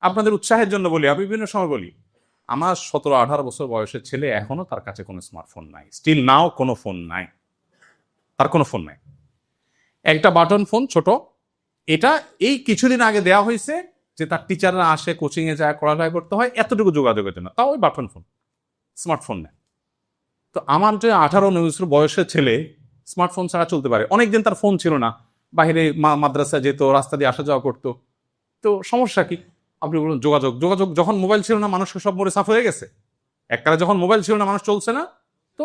আপনাদের উৎসাহের জন্য বলি, আমি বিভিন্ন সময় বলি, আমার সতেরো আঠারো বছর বয়সের ছেলে এখনও তার কাছে কোনো স্মার্টফোন নাই স্টিল নাও কোনো ফোন নাই, তার কোনো ফোন নাই। একটা বাটন ফোন ছোট, এটা এই কিছুদিন আগে দেওয়া হয়েছে যে তার টিচাররা আসে কোচিংয়ে যায়, পড়ালেখা করতে হয়, এতটুকু যোগাযোগের জন্য, তাও ওই বাটন ফোন স্মার্টফোন নেয় তো আমার যে আঠারো উনিশ বয়সের ছেলে স্মার্টফোন ছাড়া চলতে পারে, অনেকদিন তার ফোন ছিল না, বাইরে মা- মাদ্রাসা যেত, রাস্তা দিয়ে আসা যাওয়া করতো, তো সমস্যা কি? আপনি বলুন, যোগাযোগ। যোগাযোগ যখন মোবাইল ছিল না, মানুষকে সব মরে সাফ হয়ে গেছে। এককালে যখন মোবাইল ছিল না, মানুষ চলছে না, তো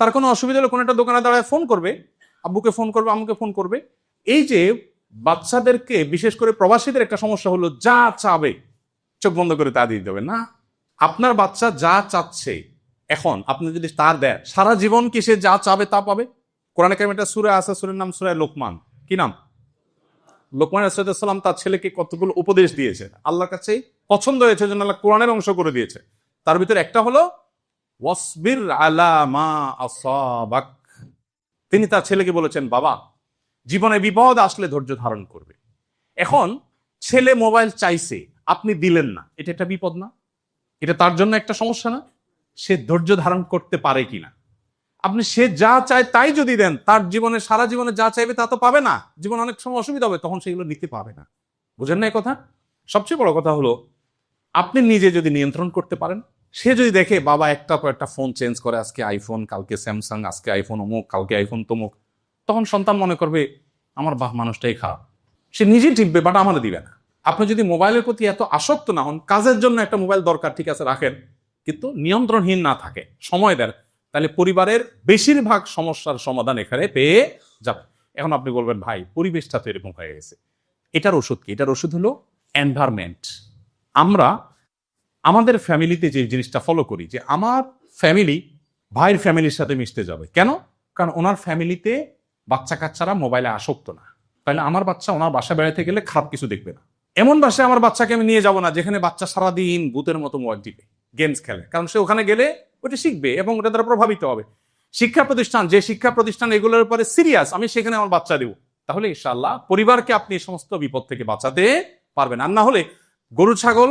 তার কোনো অসুবিধা হলে কোনো একটা দোকানে দাঁড়ায় ফোন করবে, আব্বুকে ফোন করবে, আম্মুকে ফোন করবে। এই যে বাচ্চাদেরকে, বিশেষ করে প্রবাসীদের একটা সমস্যা হলো, যা চাবে, চোখ বন্ধ করে তা দিয়ে দেবে না। আপনার বাচ্চা যা চাচ্ছে, এখন আপনি যদি তার দেন, সারা জীবন কি সে যা চাবে তা পাবে? কোরআন কারিমে একটা সুরে আছে, সুরের নাম সুরে লোকমান। কি নাম? লোকমান রাসাদাম তার ছেলেকে কতগুলো উপদেশ দিয়েছে? আল্লাহর কাছে পছন্দ হয়েছে জন্য আল্লাহ কোরআনের অংশ করে দিয়েছে। তার ভিতরে একটা হলো, ওয়াসবির আলা মা আসাবাক। তিনি তার ছেলেকে বলেছেন, বাবা, জীবনে বিপদ আসলে ধৈর্য ধারণ করবে। এখন ছেলে মোবাইল চাইছে, আপনি দিলেন না। এটা একটা বিপদ না। এটা তার জন্য একটা সমস্যা না। সে ধৈর্য ধারণ করতে পারে কিনা? আপনি সে যা চায় তাই যদি দেন, তার জীবনে, সারা জীবনে যা চাইবে তা তো পাবে না। জীবন অনেক সময় অসুবিধা হবে, তখন সেগুলো নিতে পাবে না। বুঝেন না কথা? সবচেয়ে বড় কথা হলো, আপনি নিজে যদি নিয়ন্ত্রণ করতে পারেন, সে যদি দেখে, বাবা, একটা পর একটা ফোন চেঞ্জ করে, আজকে আইফোন কালকে স্যামসাং আজকে আইফোন অমুক, কালকে আইফোন তমুক। তখন সন্তান মনে করবে, আমার বাহ, মানুষটাই খারাপ। সে নিজেই টিপবে বাট আমাদের দিবে না। আপনি যদি মোবাইলের প্রতি এত আসক্ত না হন, কাজের জন্য একটা মোবাইল দরকার, ঠিক আছে, রাখেন, কিন্তু নিয়ন্ত্রণহীন না থাকে, সময় দেন। তাহলে পরিবারের বেশিরভাগ সমস্যার সমাধান এখানে পেয়ে যাবে। এখন আপনি বলবেন, ভাই, পরিবেশটা তো এরকম হয়ে গেছে। এটার ওষুধ কি? এটার ওষুধ হলো এনভায়রনমেন্ট আমরা আমাদের ফ্যামিলিতে যে জিনিসটা ফলো করি, যে আমার ফ্যামিলি ভাইয়ের ফ্যামিলির সাথে মিশতে যাবে। কেন? কারণ ওনার ফ্যামিলিতে বাচ্চা কাচ্চারা মোবাইলে আসক্ত না। তাহলে আমার বাচ্চা ওনার বাসা বেড়াতে গেলে খারাপ কিছু দেখবে না। এমন বাসায় আমার বাচ্চাকে আমি নিয়ে যাব না, যেখানে বাচ্চা সারাদিন ভূতের মতো মোবাইল টিপে গেমস খেলে। কারণ সে ওখানে গেলে ওটা শিখবে এবং ওটা দ্বারা প্রভাবিত হবে। শিক্ষা প্রতিষ্ঠান, যে শিক্ষা প্রতিষ্ঠান এগুলোর উপরে সিরিয়াস আমি সেখানে আমার বাচ্চা দেবো। তাহলে ইনশাল্লাহ পরিবারকে আপনি সমস্ত বিপদ থেকে বাঁচাতে পারবেন। আর না হলে গরু, ছাগল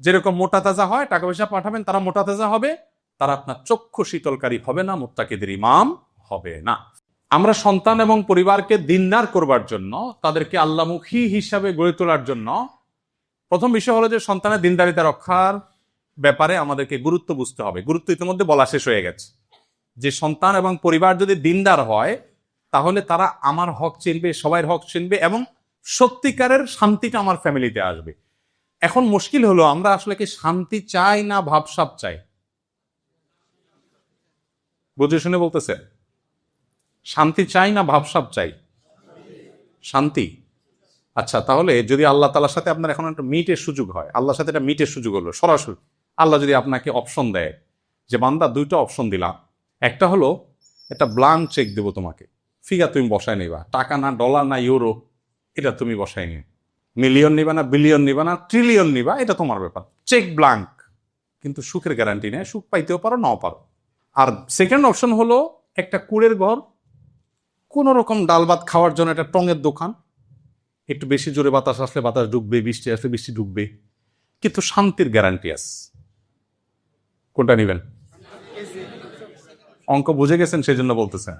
যেরকম মোটা তাজা হয়, টাকা পয়সা পাঠাবেন, তারা মোটা তাজা হবে, তারা আপনার চক্ষু শীতলকারী হবে না, মোত্তাকিদের ইমাম হবে না। আমরা সন্তান এবং পরিবারকে দিনদার করবার জন্য, তাদেরকে আল্লামুখী হিসাবে গড়ে তোলার জন্য প্রথম বিষয় হলো যে সন্তানের দিনদারিতা রক্ষার ব্যাপারে আমাদেরকে গুরুত্ব বুঝতে হবে। গুরুত্ব ইতিমধ্যে বলা শেষ হয়ে গেছে। যে সন্তান এবং পরিবার যদি দিনদার হয়, তাহলে তারা আমার হক চিনবে সবাই হক চিনবে এবং সত্যিকারের শান্তিটা আমার ফ্যামিলিতে আসবে। এখন মুশকিল হলো, আমরা আসলে কি শান্তি চাই না ভাবসাব চাই? বুঝে শুনে বলতেছে শান্তি চাই না ভাবসাব চাই? শান্তি? আচ্ছা তাহলে যদি আল্লাহ তালার সাথে আপনার এখন একটা মিটের সুযোগ হয়, আল্লাহর সাথে একটা মিটের সুযোগ হলো, সরাসরি। আল্লাহ যদি আপনাকে অপশন দেয় যে, বান্দা, দুইটা অপশন দিলাম। একটা হলো, একটা ব্লাঙ্ক চেক দেবো তোমাকে। ফিগার তুমি বসায় নিবা। টাকা না ডলার না ইউরো এটা তুমি বসায় নিয়ে মিলিয়ন নিবা না বিলিয়ন নিবা না ট্রিলিয়ন নিবা, এটা তোমার ব্যাপার। চেক ব্লাঙ্ক কিন্তু সুখের গ্যারান্টি নেই। সুখ পাইতেও পারো, নাও পারো। আর সেকেন্ড অপশন হলো, একটা কুড়ের ঘর। কোনো রকম ডাল ভাত খাওয়ার জন্য একটা টঙের দোকান। একটু বেশি জোরে বাতাস আসলে বাতাস ঢুকবে বৃষ্টি আসলে বৃষ্টি ঢুকবে কিন্তু শান্তির গ্যারান্টি আছে। কোনটা নিবেন? অঙ্ক বুঝে গেছেন সেই জন্য বলতেছেন।